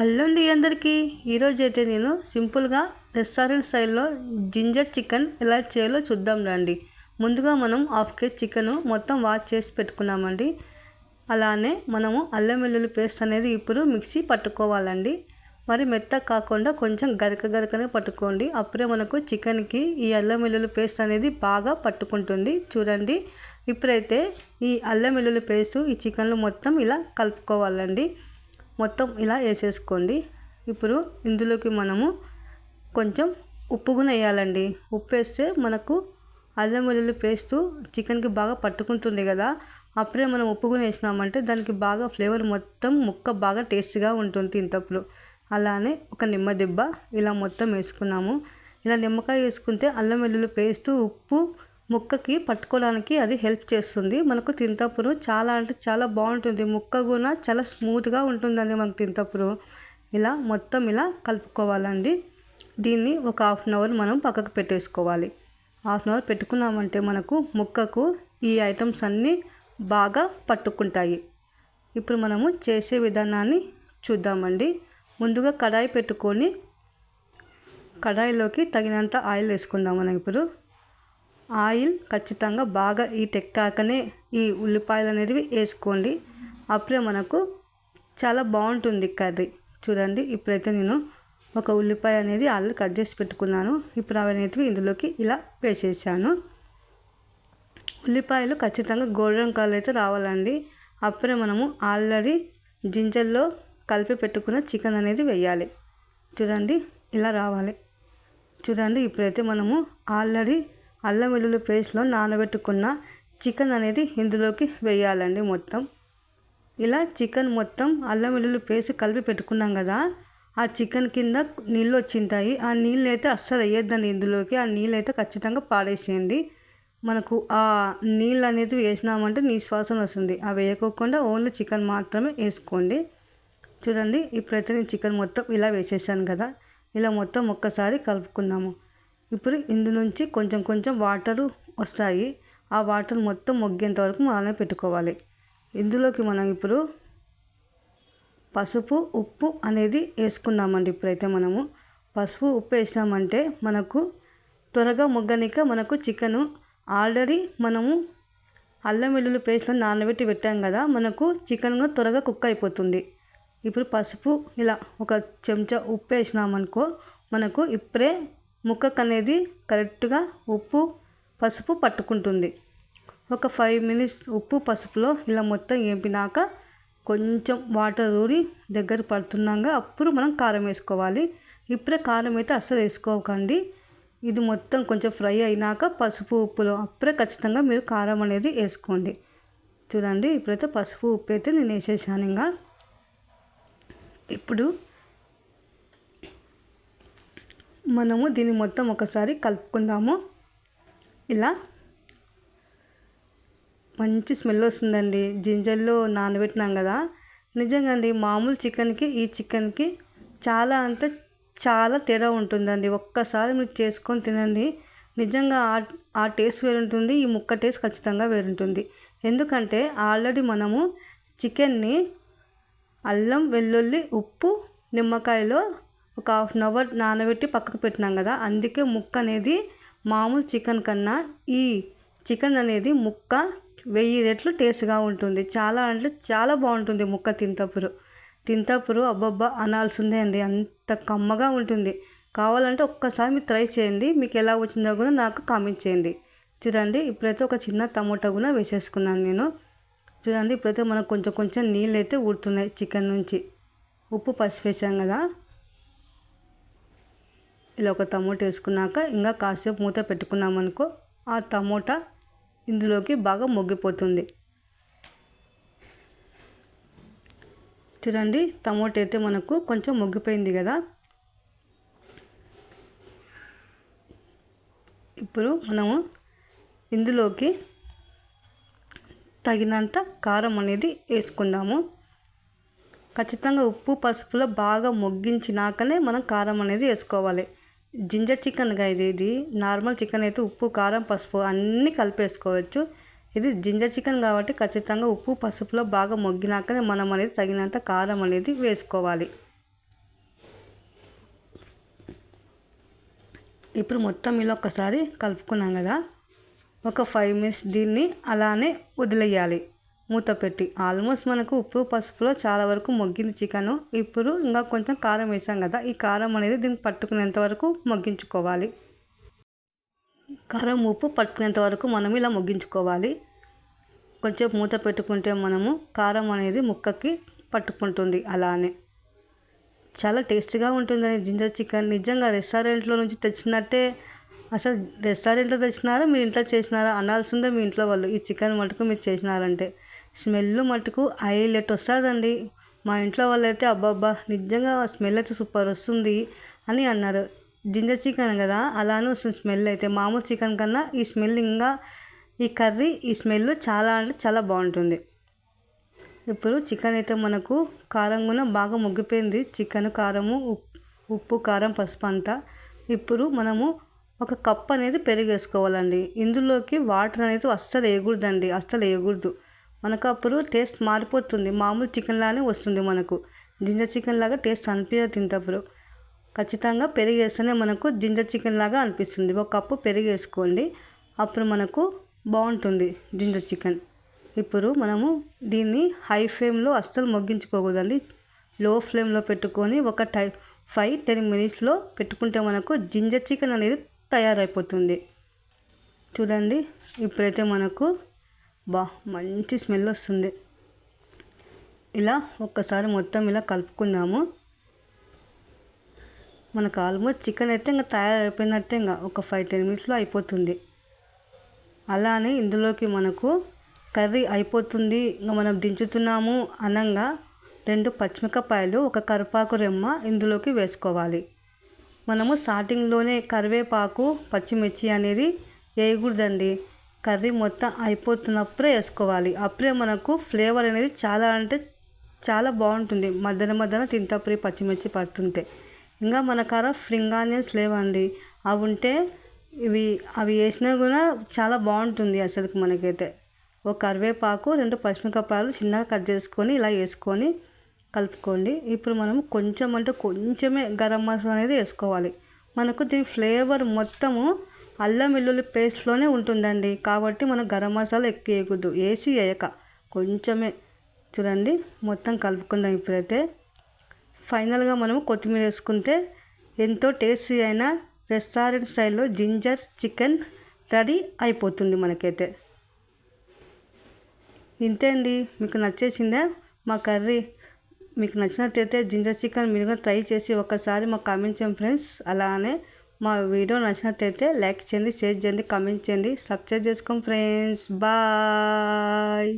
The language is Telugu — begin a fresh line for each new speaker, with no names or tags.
అల్లండి అందరికీ. ఈరోజు అయితే నేను సింపుల్గా రెస్టారెంట్ స్టైల్లో జింజర్ చికెన్ ఎలా చేయాలో చూద్దాం రండి. ముందుగా మనం హాఫ్ కేజీ చికెన్ మొత్తం వాష్ చేసి పెట్టుకున్నామండి. అలానే మనము అల్లం వెల్లుల్లి పేస్ట్ అనేది ఇప్పుడు మిక్సీ పట్టుకోవాలండి. మరి మెత్త కాకుండా కొంచెం గరక గరకనే పట్టుకోండి. అప్పుడే మనకు చికెన్కి ఈ అల్లం వెల్లుల్లి పేస్ట్ అనేది బాగా పట్టుకుంటుంది. చూడండి. ఇప్పుడైతే ఈ అల్లం వెల్లుల్లి పేస్ట్ ఈ చికెన్లో మొత్తం ఇలా కలుపుకోవాలండి. మొత్తం ఇలా వేసేసుకోండి. ఇప్పుడు ఇందులోకి మనము కొంచెం ఉప్పు కూడా వేయాలండి. ఉప్పు వేస్తే మనకు అల్లం వెల్లుల్లి పేస్ట్ చికెన్కి బాగా పట్టుకుంటుంది కదా. అప్పుడే మనం ఉప్పు కూడా వేసినామంటే దానికి బాగా ఫ్లేవర్ మొత్తం ముక్క బాగా టేస్ట్గా ఉంటుంది తింటప్పుడు అలానే ఒక నిమ్మ దిబ్బ ఇలా మొత్తం వేసుకున్నాము. ఇలా నిమ్మకాయ వేసుకుంటే అల్లం వెల్లుల్లి పేస్ట్ ఉప్పు ముక్కకి పట్టుకోవడానికి అది హెల్ప్ చేస్తుంది. మనకు తింతపురు చాలా అంటే చాలా బాగుంటుంది. ముక్క కూడా చాలా స్మూత్గా ఉంటుందండి మనకు తింతపురు. ఇలా మొత్తం ఇలా కలుపుకోవాలండి. దీన్ని ఒక హాఫ్ అన్ అవర్ మనం పక్కకు పెట్టేసుకోవాలి. హాఫ్ అన్ అవర్ పెట్టుకున్నామంటే మనకు ముక్కకు ఈ ఐటమ్స్ అన్నీ బాగా పట్టుకుంటాయి. ఇప్పుడు మనము చేసే విధానాన్ని చూద్దామండి. ముందుగా కడాయి పెట్టుకొని కడాయిలోకి తగినంత ఆయిల్ వేసుకుందాం మనం ఇప్పుడు. ఆయిల్ ఖచ్చితంగా బాగా ఈ టెక్కాకనే ఈ ఉల్లిపాయలు అనేవి వేసుకోండి. అప్పుడే మనకు చాలా బాగుంటుంది కర్రీ. చూడండి ఇప్పుడైతే నేను ఒక ఉల్లిపాయ అనేది ఆల్రెడీ కట్ చేసి పెట్టుకున్నాను. ఇప్పుడు అవి అనేవి ఇందులోకి ఇలా వేసేసాను. ఉల్లిపాయలు ఖచ్చితంగా గోల్డెన్ కలర్ అయితే రావాలండి. అప్పుడే మనము ఆల్రెడీ జింజర్లో కలిపి పెట్టుకున్న చికెన్ అనేది వేయాలి. చూడండి ఇలా రావాలి. చూడండి ఇప్పుడైతే మనము ఆల్రెడీ అల్లం వెల్లుల్లి పేస్ట్లో నానబెట్టుకున్న చికెన్ అనేది ఇందులోకి వేయాలండి మొత్తం. ఇలా చికెన్ మొత్తం అల్లం వెల్లుల్లి పేస్ట్ కలిపి పెట్టుకున్నాం కదా ఆ చికెన్ కింద నీళ్ళు వచ్చింటాయి. ఆ నీళ్ళు అయితే అస్సలు వేయొద్దండి ఇందులోకి. ఆ నీళ్ళు అయితే ఖచ్చితంగా పాడేసేయండి. మనకు ఆ నీళ్ళు అనేది వేసినామంటే నిశ్వాసం వస్తుంది. ఆ వేయకోకుండా ఓన్లీ చికెన్ మాత్రమే వేసుకోండి. చూడండి ఇప్పుడైతే నేను చికెన్ మొత్తం ఇలా వేసేసాను కదా ఇలా మొత్తం ఒక్కసారి కలుపుకుందాము ఇప్పుడు ఇందు నుంచి కొంచెం కొంచెం వాటరు వస్తాయి. ఆ వాటర్ మొత్తం మొగ్గేంత వరకు అలానే పెట్టుకోవాలి. ఇందులోకి మనం ఇప్పుడు పసుపు ఉప్పు అనేది వేసుకుందామండి ఇప్పుడైతే మనము. పసుపు ఉప్పు వేసామంటే మనకు త్వరగా మొగ్గనిక మనకు చికెను ఆల్రెడీ మనము అల్లం వెల్లుల్లి పేస్ట్లో నానబెట్టి పెట్టాం కదా మనకు చికెన్ త్వరగా కుక్ అయిపోతుంది. ఇప్పుడు పసుపు ఇలా ఒక చెంచా ఉప్పు వేసినామనుకో మనకు ఇప్పుడే ముక్కకు అనేది కరెక్ట్గా ఉప్పు పసుపు పట్టుకుంటుంది. ఒక ఫైవ్ మినిట్స్ ఉప్పు పసుపులో ఇలా మొత్తం వేపినాక కొంచెం వాటర్ ఊరి దగ్గర పడుతున్నాక అప్పుడు మనం కారం వేసుకోవాలి. ఇప్పుడే కారం అయితే అస్సలు వేసుకోకండి. ఇది మొత్తం కొంచెం ఫ్రై అయినాక పసుపు ఉప్పులో అప్పుడే ఖచ్చితంగా మీరు కారం అనేది వేసుకోండి. చూడండి ఇప్పుడైతే పసుపు ఉప్పు అయితే నేను వేసేసాను ఇంకా. ఇప్పుడు మనము దీన్ని మొత్తం ఒకసారి కలుపుకుందాము. ఇలా. మంచి స్మెల్ వస్తుందండి. జింజర్లో నానబెట్టినాం కదా. నిజంగా అండి మామూలు చికెన్కి ఈ చికెన్కి చాలా అంటే చాలా తేడా ఉంటుందండి. ఒక్కసారి మీరు చేసుకొని తినండి. నిజంగా ఆ ఆ టేస్ట్ వేరుంటుంది. ఈ ముక్క టేస్ట్ ఖచ్చితంగా వేరుంటుంది. ఎందుకంటే ఆల్రెడీ మనము చికెన్ని అల్లం వెల్లుల్లి ఉప్పు నిమ్మకాయలో ఒక హాఫ్ అన్ అవర్ నానబెట్టి పక్కకు పెట్టినాం కదా అందుకే ముక్క అనేది మామూలు చికెన్ కన్నా ఈ చికెన్ అనేది ముక్క వెయ్యి రెట్లు టేస్ట్గా ఉంటుంది. చాలా అంటే చాలా బాగుంటుంది ముక్క తింతపురు. తింతపురు అబ్బబ్బా అనాల్సిందే అండి. అంత కమ్మగా ఉంటుంది. కావాలంటే ఒక్కసారి మీరు ట్రై చేయండి. మీకు ఎలా వచ్చిందో కూడా నాకు కామెంట్ చేయండి. చూడండి ఇప్పుడైతే ఒక చిన్న టమోటా కూడా వేసేసుకున్నాను నేను. చూడండి ఇప్పుడైతే మనకు కొంచెం కొంచెం నీళ్ళు అయితే ఊడుతున్నాయి చికెన్ నుంచి. ఉప్పు పసుపు వేసాం కదా. ఇలా ఒక టమోటా వేసుకున్నాక ఇంకా కాసేపు మూత పెట్టుకున్నామనుకో ఆ టమోటా ఇందులోకి బాగా మొగ్గిపోతుంది. చూడండి టమోటా అయితే మనకు కొంచెం మొగ్గిపోయింది కదా. ఇప్పుడు మనము ఇందులోకి తగినంత కారం అనేది వేసుకుందాము. ఖచ్చితంగా ఉప్పు పసుపులో బాగా మొగ్గించినాకనే మనం కారం అనేది వేసుకోవాలి. జింజర్ చికెన్ ఇది ఇది నార్మల్ చికెన్ అయితే ఉప్పు కారం పసుపు అన్నీ కలిపేసుకోవచ్చు. ఇది జింజర్ చికెన్ కాబట్టి ఖచ్చితంగా ఉప్పు పసుపులో బాగా మొగ్గినాకనే మనం అనేది తగినంత కారం అనేది వేసుకోవాలి. ఇప్పుడు మొత్తం ఇలా ఒకసారి కలుపుకున్నాం కదా. ఒక ఫైవ్ మినిట్స్ దీన్ని అలానే వదిలేయాలి. మూత పెట్టి. ఆల్మోస్ట్ మనకు ఉప్పు పసుపులో చాలా వరకు మొగ్గింది చికెన్. ఇప్పుడు ఇంకా కొంచెం కారం వేసాం కదా ఈ కారం అనేది దీనికి పట్టుకునేంత వరకు మొగ్గించుకోవాలి. కారం ఉప్పు పట్టుకునేంత వరకు మనం ఇలా మొగ్గించుకోవాలి. కొంచెం మూత పెట్టుకుంటే మనము కారం అనేది ముక్కకి పట్టుకుంటుంది అలానే. చాలా టేస్టీగా ఉంటుందని జింజర్ చికెన్ నిజంగా రెస్టారెంట్లో నుంచి తెచ్చినట్టే. అసలు రెస్టారెంట్లో తెచ్చినారా మీ ఇంట్లో చేసినారా అనాల్సిందే మీ ఇంట్లో వాళ్ళు. ఈ చికెన్ మటుకు మీరు చేసినారంటే. స్మెల్ మటుకు హైలైట్ వస్తుందండి మా ఇంట్లో వాళ్ళైతే అబ్బాబ్బా నిజంగా స్మెల్ అయితే సూపర్ వస్తుంది అని అన్నారు. జింజర్ చికెన్ కదా అలానే వస్తుంది స్మెల్ అయితే. మామూలు చికెన్ కన్నా ఈ స్మెల్ ఇంకా ఈ కర్రీ ఈ స్మెల్ చాలా అంటే చాలా బాగుంటుంది. ఇప్పుడు చికెన్ అయితే మనకు కారం కూడా బాగా ముగ్గిపోయింది. చికెన్ కారము ఉప్పు కారం పసుపు అంతా. ఇప్పుడు మనము ఒక కప్ అనేది పెరిగేసుకోవాలండి. ఇందులోకి వాటర్ అనేది అస్సలు వేయకూడదండి అస్సలు వేయకూడదు మనకు అప్పుడు టేస్ట్ మారిపోతుంది. మామూలు చికెన్ లానే వస్తుంది మనకు. జింజర్ చికెన్ లాగా టేస్ట్ అనిపించదు తింటప్పుడు. ఖచ్చితంగా పెరుగు వేస్తేనే మనకు జింజర్ చికెన్ లాగా అనిపిస్తుంది. ఒక కప్పు పెరుగు వేసుకోండి అప్పుడు మనకు బాగుంటుంది జింజర్ చికెన్. ఇప్పుడు మనము దీన్ని హై ఫ్లేమ్లో అస్సలు మొగ్గించుకోకూడదండి. లో ఫ్లేమ్లో పెట్టుకొని ఒక టై ఫైవ్ టెన్ మినిట్స్లో పెట్టుకుంటే మనకు జింజర్ చికెన్ అనేది తయారైపోతుంది. చూడండి. ఇప్పుడైతే మనకు బా మంచి స్మెల్ వస్తుంది. ఇలా ఒక్కసారి మొత్తం ఇలా కలుపుకుందాము. మనకు ఆల్మోస్ట్ చికెన్ అయితే ఇంకా తయారైపోయినట్టే ఇంకా ఒక ఫైవ్ టెన్ మినిట్స్లో అయిపోతుంది. అలానే ఇందులోకి మనకు కర్రీ అయిపోతుంది. ఇంకా మనం దించుతున్నాము అనంగా రెండు పచ్చిమిరపకాయలు ఒక కరివేపాకు రెమ్మ ఇందులోకి వేసుకోవాలి. మనము స్టార్టింగ్లోనే కరివేపాకు పచ్చిమిర్చి అనేది వేయకూడదండి. కర్రీ మొత్తం అయిపోతున్నప్పుడే వేసుకోవాలి. అప్పుడే మనకు ఫ్లేవర్ అనేది చాలా అంటే చాలా బాగుంటుంది. మధ్యన మధ్యన తింటప్పుడు పచ్చిమిర్చి పడుతుంటే. ఇంకా మన కార ఫ్రింగ్ ఆనియన్స్ లేవండి. అవి ఉంటే ఇవి అవి వేసినా కూడా చాలా బాగుంటుంది అసలుకి మనకైతే. ఒక కరివేపాకు రెండు పచ్చిమిరపకాయలు చిన్నగా కట్ చేసుకొని ఇలా వేసుకొని కలుపుకోండి. ఇప్పుడు మనం కొంచెం అంటే కొంచెమే గరం మసాలా అనేది వేసుకోవాలి. మనకు దీని ఫ్లేవర్ మొత్తము అల్లం వెల్లుల్లి పేస్ట్లోనే ఉంటుందండి. కాబట్టి మనం గరం మసాలా ఎక్కువ వేయకూడదు. వేసి వేయక. కొంచెమే. చూడండి మొత్తం కలుపుకుందాం ఇప్పుడైతే. ఫైనల్గా మనం కొత్తిమీర వేసుకుంటే ఎంతో టేస్టీ అయిన రెస్టారెంట్ స్టైల్లో జింజర్ చికెన్ రెడీ అయిపోతుంది మనకైతే. ఇంతే అండి. మీకు నచ్చేసిందా? మా కర్రీ. మీకు నచ్చినట్లయితే జింజర్ చికెన్ మీరు ట్రై చేసి ఒకసారి మాకు కామెంట్ చేయండి ఫ్రెండ్స్. అలానే మా వీడియో నచ్చినట్లయితే లైక్ చేయండి షేర్ చేయండి కామెంట్ చేయండి. సబ్స్క్రైబ్ చేసుకోండి ఫ్రెండ్స్ బాయ్